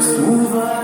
Сува.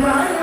Mine.